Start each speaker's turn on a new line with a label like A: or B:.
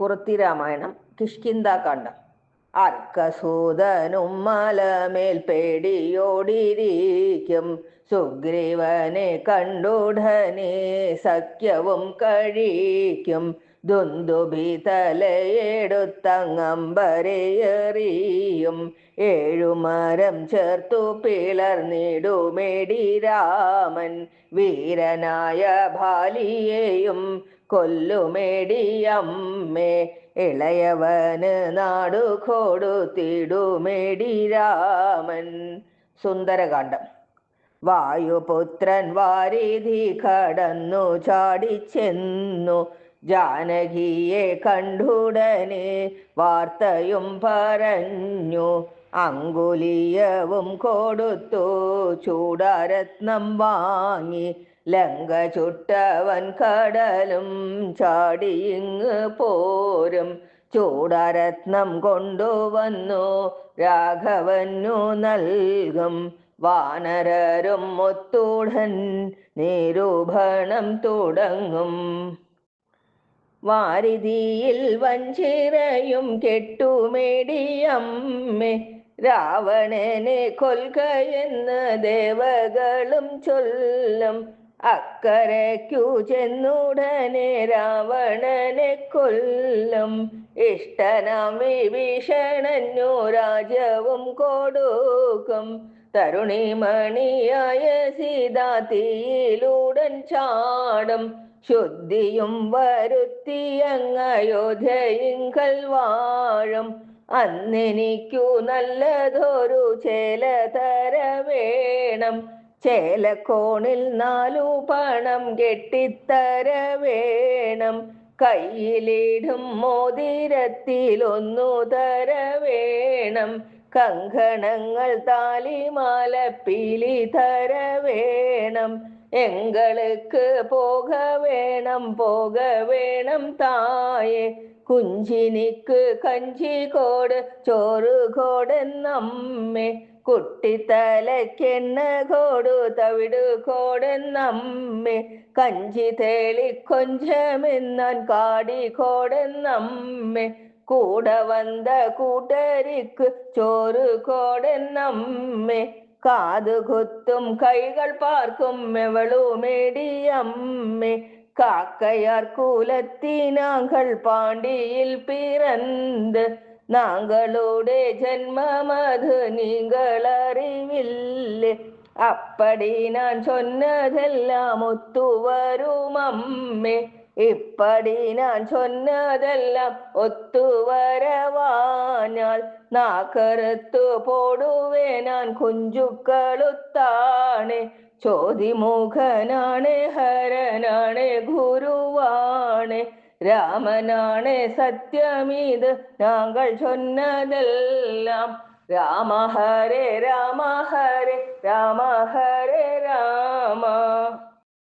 A: കുറത്തി രാമായണം കിഷ്കിന്താകാന്ഡം അർക്കസൂതനും മലമേൽ പേടിയോടിരിക്കും സുഗ്രീവനെ കണ്ടുടനെ സഖ്യവും കഴിക്കും. ദുന്ദുഭി തലയെടുത്തങ്ങമ്പരെയെറിയും ഏഴുമരം ചേർത്തു പിളർന്നിടുമേടി രാമൻ. വീരനായ ഭാലിയെയും കൊല്ലുമേടിയമ്മേ ഇളയവന് നാടു കൊടുത്തിടുമേടി രാമൻ. സുന്ദരകാന്ഡം. വായുപുത്രൻ വാരിധി കടന്നു ചാടിച്ചെന്നു ജാനകിയെ കണ്ടുടനെ വാർത്തയും പറഞ്ഞു. അങ്കുലിയവും കൊടുത്തു. ചൂടാരത്നം വാങ്ങി. ലങ്ക ചുട്ടവൻ കടലും ചാടിയിങ്ങ് പോരും. ചൂടാരത്നം കൊണ്ടുവന്നു. രാഘവനു നൽകും. വാനരരും ഒത്തുടൻ. നിരൂപണം തുടങ്ങും. വാരിധിയിൽ വഞ്ചിറയും കെട്ടുമേടിയമ്മേ രാവണനെ കൊൽകയെന്ന് ദേവകളും ചൊല്ലും. അക്കരയ്ക്കു ചെന്നുടനെ രാവണനെ കൊല്ലും. ഇഷ്ടനാം വിഭീഷണനു രാജവും കൊടുക്കും. തരുണിമണിയായ സീതാ തീയിലൂടൻ ചാടും. ശുദ്ധിയും വരുത്തിയങ്ങയോധ്യയിങ്കൽ വാഴും. അന്നെനിക്കു നല്ലതൊരു ചേല തര വേണം. ചേലക്കോണിൽ നാലു പണം കെട്ടിത്തര വേണം. കയ്യിലിടും മോതിരത്തിലൊന്നു തര വേണം. കങ്കണങ്ങൾ താലിമാല പീലി തര വേണം. എങ്ങൾക്ക് പോക വേണം പോക വേണം തായേ. കുഞ്ചിനിക്ക് കഞ്ചി കോട് ചോറ് കോടെന്നമ്മേ കുട്ടിത്തലക്കെണ്ണ കോടു തവിടു കോടെന്നമ്മേ കഞ്ചി തേളി കൊഞ്ചമെന്നാൻ കാടി കോടെന്നമ്മേ കൂടെ വന്ന കൂട്ടരിക്ക് ചോറ് കോടെന്നമ്മേ காது குத்தும் கைகள் பார்க்கும் மெவளுமேடியம்மே காக்கையார் கூலத்தி நாங்கள் பாண்டியில் பிறந்து நாங்களோட ஜென்மமது நீங்கள் அறிவில்லை. அப்படி நான் சொன்னதெல்லாம் ஒத்து வரும் அம்மே இப்படி நான் சொன்னதெல்லாம் ஒத்து வரவானால் நான் கருத்து போடுவே நான் കുഞ്ചുക്കളുത്താണേ ചോതിമുഖനാണ് ഹരനാണ് ഗുരുവാണ് രാമനാണ് സത്യമീത് ഞങ്ങൾ ചൊന്നതെല്ലാം രാമ ഹരേ രാമ ഹരേ രാമ ഹരേ രാമ